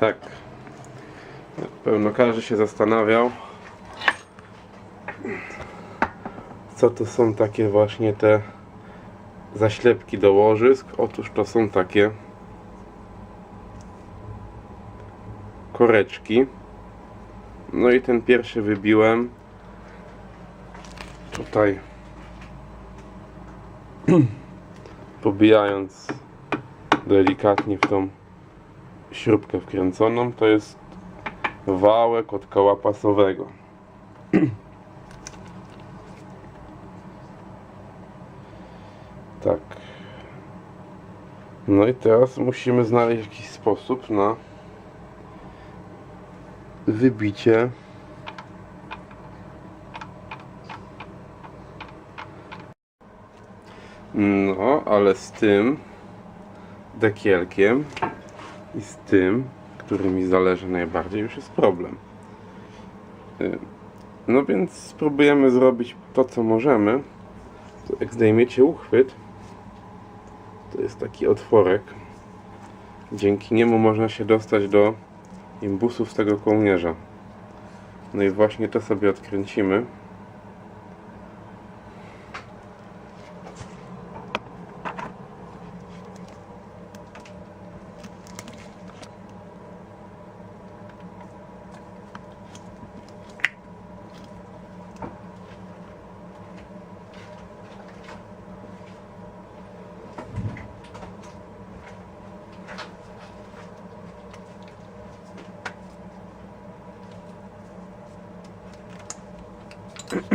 Tak. Pewno każdy się zastanawiał, co to są takie właśnie te zaślepki do łożysk. Otóż to są takie koreczki. No i ten pierwszy wybiłem tutaj pobijając delikatnie w tą śrubkę wkręconą to jest wałek od koła pasowego. Tak. No i teraz musimy znaleźć jakiś sposób na wybicie no ale z tym dekielkiem i z tym, który mi zależy najbardziej, już jest problem. Y, No więc spróbujemy zrobić to, co możemy. To jak zdejmiecie uchwyt, to jest taki otworek. Dzięki niemu można się dostać do imbusów tego kołnierza. No i właśnie to sobie odkręcimy.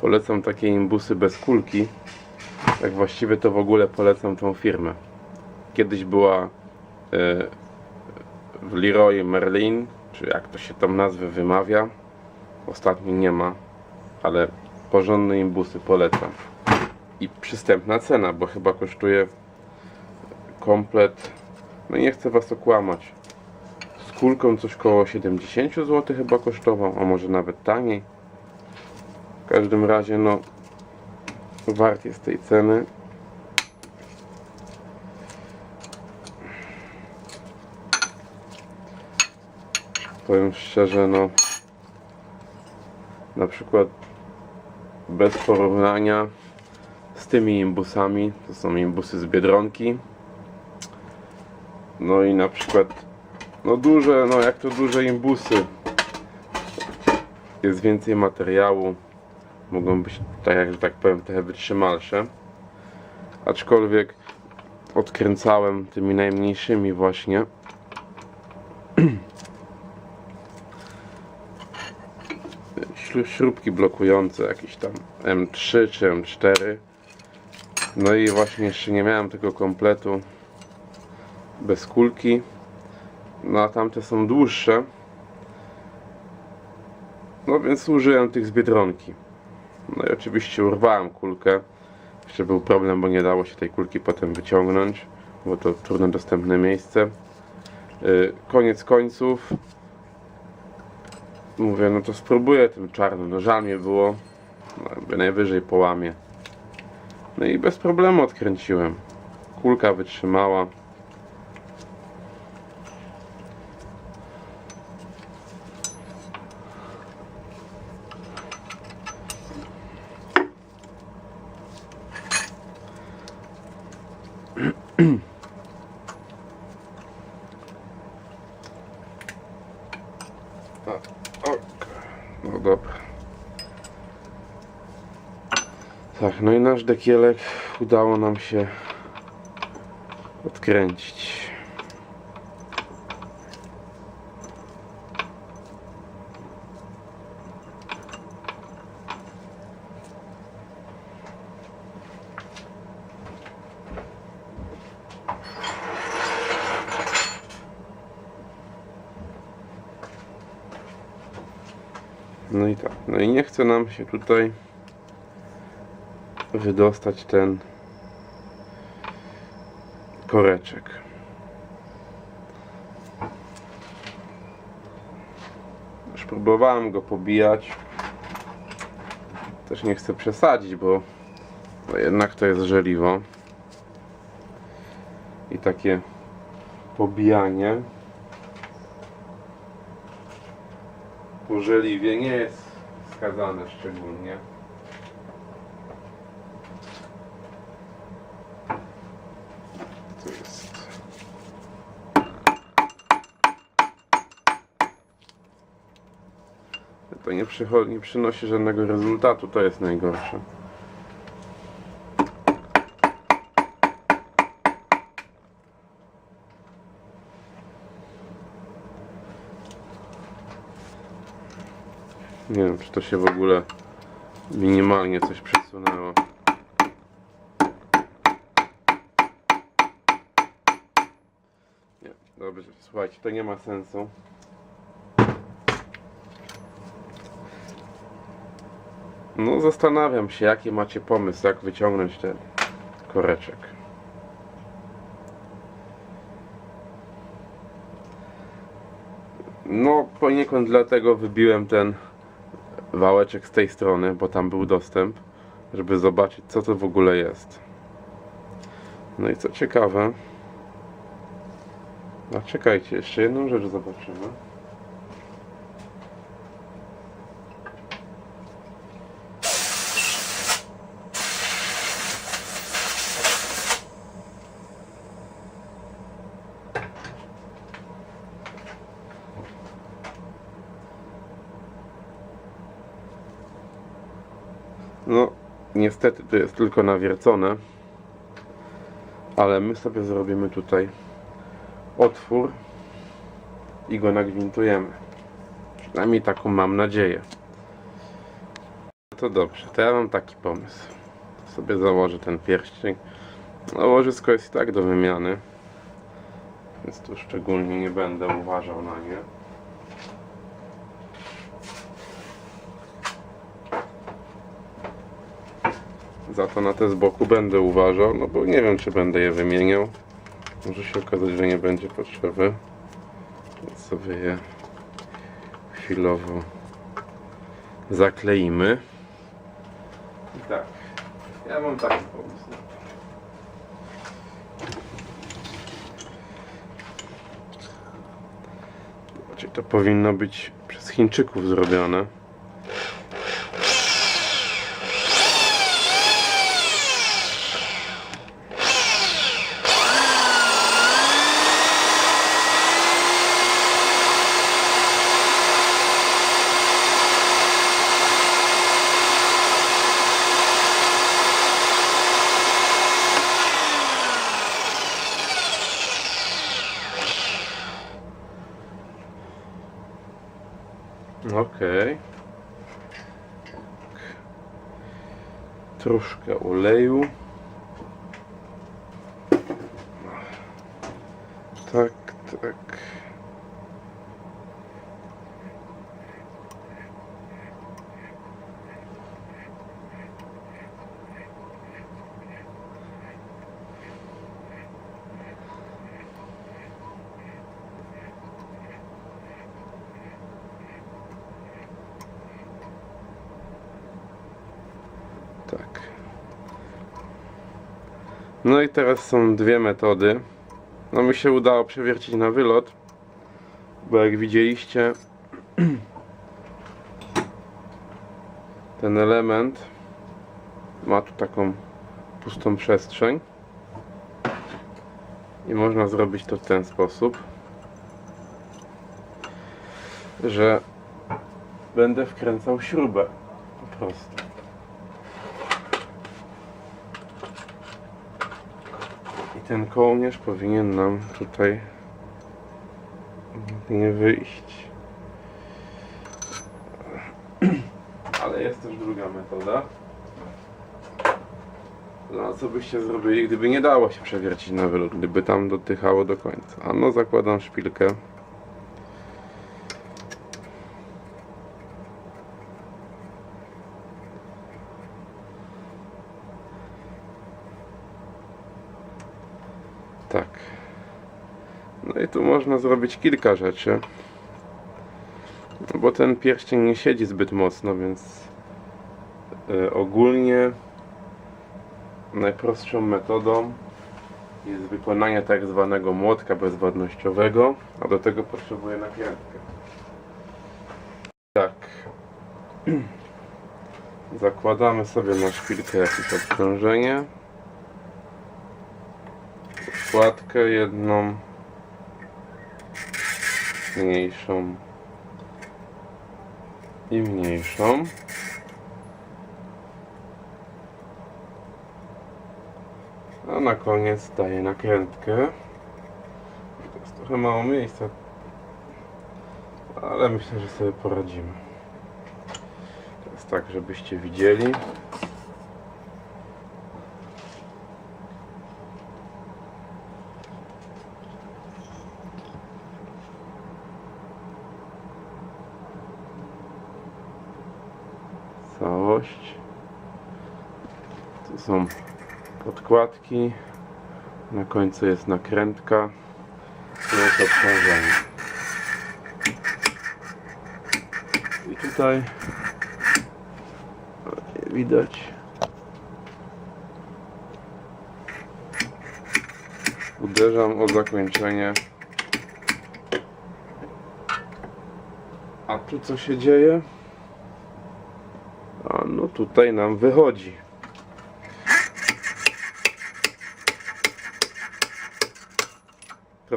Polecam takie imbusy bez kulki. Tak właściwie to w ogóle polecam tą firmę. Kiedyś była e, w Leroy Merlin, czy jak to się tam nazwy wymawia. Ostatnio nie ma, ale porządne imbusy polecam. I przystępna cena, bo chyba kosztuje komplet. No nie chcę Was okłamać. Z kulką coś koło 70 zł chyba kosztował, a może nawet taniej. W każdym razie, no, wart jest tej ceny. Powiem szczerze, no, na przykład bez porównania z tymi imbusami, to są imbusy z Biedronki. No i na przykład, no duże, no jak to duże imbusy, jest więcej materiału, mogą być, tak jak tak powiem, trochę wytrzymalsze. Aczkolwiek odkręcałem tymi najmniejszymi właśnie. Śrubki blokujące, jakieś tam M3 czy M4. No i właśnie jeszcze nie miałem tego kompletu bez kulki. No a tamte są dłuższe. No więc użyłem tych z Biedronki. No i oczywiście urwałem kulkę. Jeszcze był problem, bo nie dało się tej kulki potem wyciągnąć, bo to trudno dostępne miejsce. Yy, Koniec końców mówię, no to spróbuję tym czarnym. No żal mnie było, no, najwyżej połamie. No i bez problemu odkręciłem. Kulka wytrzymała. A, ok. No dobra. I nasz dekielek udało nam się odkręcić. No i tak, no i nie chce nam się tutaj wydostać ten koreczek. próbowałem go pobijać. Też nie chcę przesadzić, bo jednak to jest żeliwo. I takie pobijanie po żeliwie nie jest wskazane szczególnie. Nie, przynosi żadnego rezultatu, to jest najgorsze. Nie wiem, czy to się w ogóle minimalnie coś przesunęło. Nie, dobrze, słuchajcie, to nie ma sensu. No, zastanawiam się, jaki macie pomysł, jak wyciągnąć ten koreczek. No, poniekąd dlatego wybiłem ten wałeczek z tej strony, bo tam był dostęp, żeby zobaczyć, co to w ogóle jest. No i co ciekawe, a czekajcie, jeszcze jedną rzecz zobaczymy. No, niestety to jest tylko nawiercone. Ale my sobie zrobimy tutaj otwór i go nagwintujemy. Przynajmniej taką mam nadzieję. To dobrze, to ja mam taki pomysł. Sobie założę ten pierścień. No, łożysko jest i tak do wymiany. Więc tu szczególnie nie będę uważał na nie. Za to na te z boku będę uważał, no bo nie wiem czy będę je wymieniał. Może się okazać, że nie będzie potrzeby. Więc sobie je chwilowo zakleimy. I tak, ja mam taki pomysł. Zobaczcie, to powinno być przez Chińczyków zrobione. Okej. Troszkę oleju. Tak, tak. Tak. No i teraz są dwie metody. No mi się udało przewiercić na wylot, bo jak widzieliście ten element ma tu taką pustą przestrzeń i można zrobić to w ten sposób, że będę wkręcał śrubę po prostu. Ten kołnierz powinien nam tutaj nie wyjść. Ale jest też druga metoda. No, co byście zrobili, gdyby nie dało się przewiercić na wylot, gdyby tam dotychało do końca. A no, zakładam szpilkę. Tak. No i tu można zrobić kilka rzeczy. Bo ten pierścień nie siedzi zbyt mocno, więc e, ogólnie najprostszą metodą jest wykonanie tak zwanego młotka bezwładnościowego, a do tego potrzebuję nakrętkę. Tak. Zakładamy sobie na szpilkę jakieś obciążenie. Składkę jedną mniejszą i mniejszą. A na koniec daję nakrętkę. To jest trochę mało miejsca, ale myślę, że sobie poradzimy. Teraz tak, żebyście widzieli. Całość. Tu są podkładki. Na końcu jest nakrętka. Tu jest obciążenie. I tutaj widać uderzam o zakończenie a tu co się dzieje? A no tutaj nam wychodzi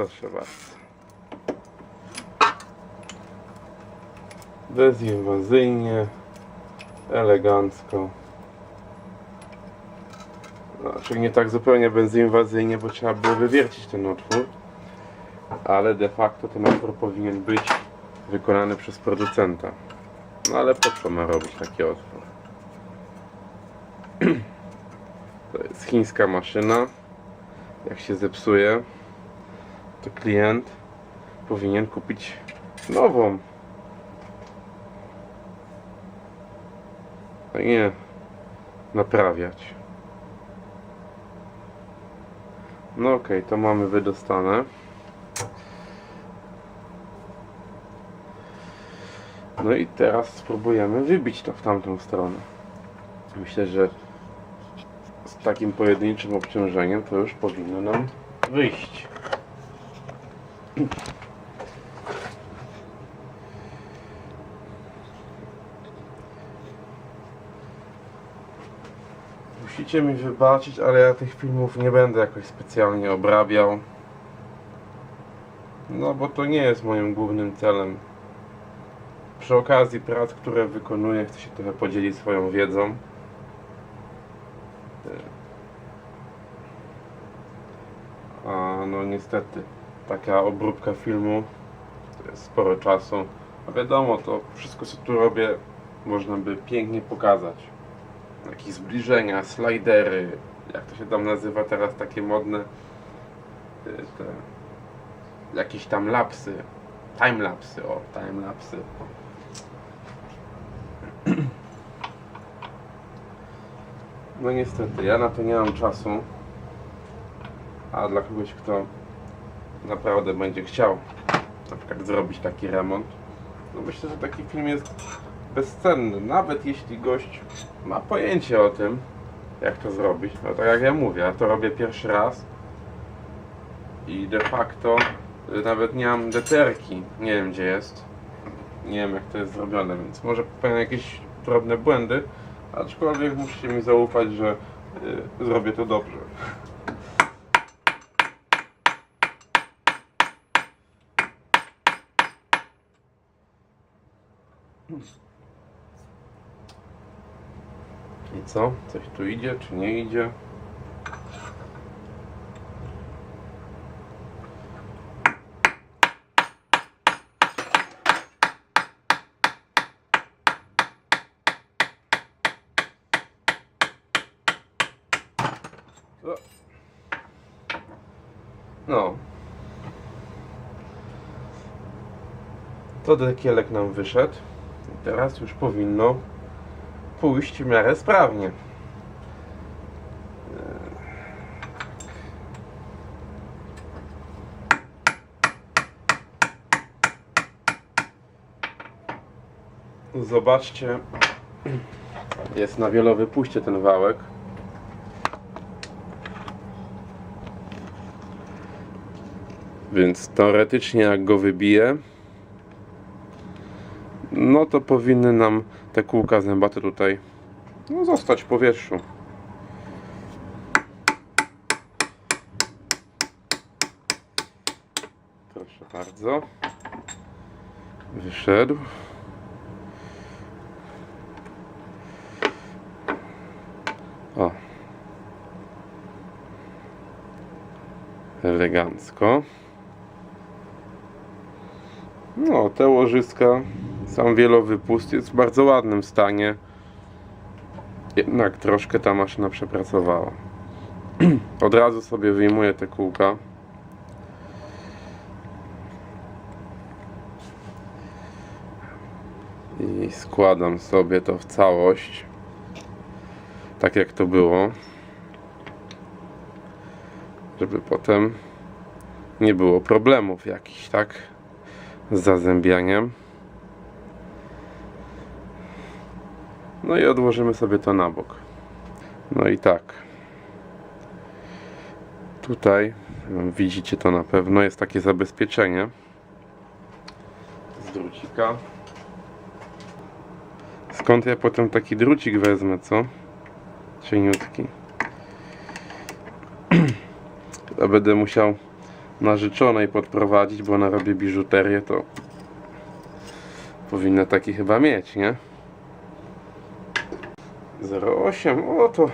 proszę bardzo bezinwazyjnie elegancko. Znaczy nie tak zupełnie bezinwazyjnie, bo trzeba było wywiercić ten otwór. Ale de facto ten otwór powinien być wykonany przez producenta. No ale po co ma robić taki otwór? To jest chińska maszyna. Jak się zepsuje, to klient powinien kupić nową. a nie naprawiać. No okej, to mamy wydostane. No i teraz spróbujemy wybić to w tamtą stronę. Myślę, że z takim pojedynczym obciążeniem to już powinno nam wyjść. Musicie mi wybaczyć, ale ja tych filmów nie będę jakoś specjalnie obrabiał. No bo to nie jest moim głównym celem. Przy okazji prac, które wykonuję, chcę się trochę podzielić swoją wiedzą. A no niestety, taka obróbka filmu. To jest sporo czasu. A wiadomo, to wszystko co tu robię można by pięknie pokazać. Jakieś zbliżenia, slidery, jak to się tam nazywa teraz, takie modne, te, jakieś tam lapsy, timelapsy, o, timelapsy. No niestety, ja na to nie mam czasu, a dla kogoś, kto naprawdę będzie chciał na przykład zrobić taki remont, no myślę, że taki film jest bezcenny, nawet jeśli gość ma pojęcie o tym, jak to zrobić. No tak jak ja mówię, ja to robię pierwszy raz i de facto y, nawet nie mam deterki, nie wiem gdzie jest, nie wiem jak to jest zrobione, więc może popełnię jakieś drobne błędy, aczkolwiek musicie mi zaufać, że y, zrobię to dobrze. I co? Coś tu idzie, czy nie idzie? No. To dekielek nam wyszedł. Teraz już powinno pójść w miarę sprawnie. Zobaczcie, jest na wielowypuście ten wałek. Więc teoretycznie jak go wybiję, no to powinny nam te kółka zębate tutaj no, zostać w powietrzu. Proszę bardzo. Wyszedł. O. Elegancko. No, te łożyska, sam wielowypust jest w bardzo ładnym stanie. Jednak troszkę ta maszyna przepracowała. Od razu sobie wyjmuję te kółka. I składam sobie to w całość. Tak jak to było. Żeby potem nie było problemów jakichś, tak? Z zazębianiem. No i odłożymy sobie to na bok. No i tak. Tutaj widzicie to na pewno jest takie zabezpieczenie z drucika. Skąd ja potem taki drucik wezmę, co? Cieniutki. A będę musiał narzeczonej podprowadzić, bo ona robi biżuterię, to powinna taki chyba mieć, nie? 0,8, o to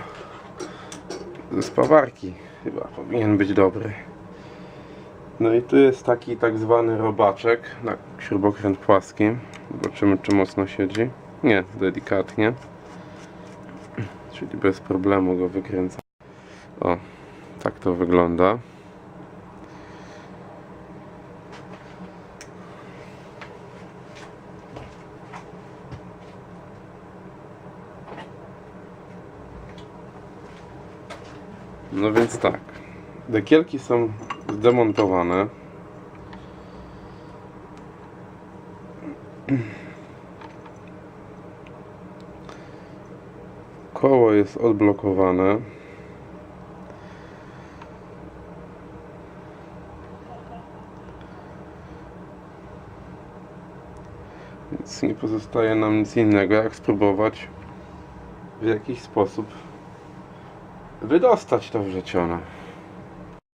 ze spawarki chyba powinien być dobry. No i tu jest taki tak zwany robaczek na śrubokręt płaski. Zobaczymy czy mocno siedzi. Nie, delikatnie. Czyli bez problemu go wykręcam. O, tak to wygląda. No więc tak. Dekielki są zdemontowane. Koło jest odblokowane. Więc nie pozostaje nam nic innego, jak spróbować w jakiś sposób wydostać to wrzecione.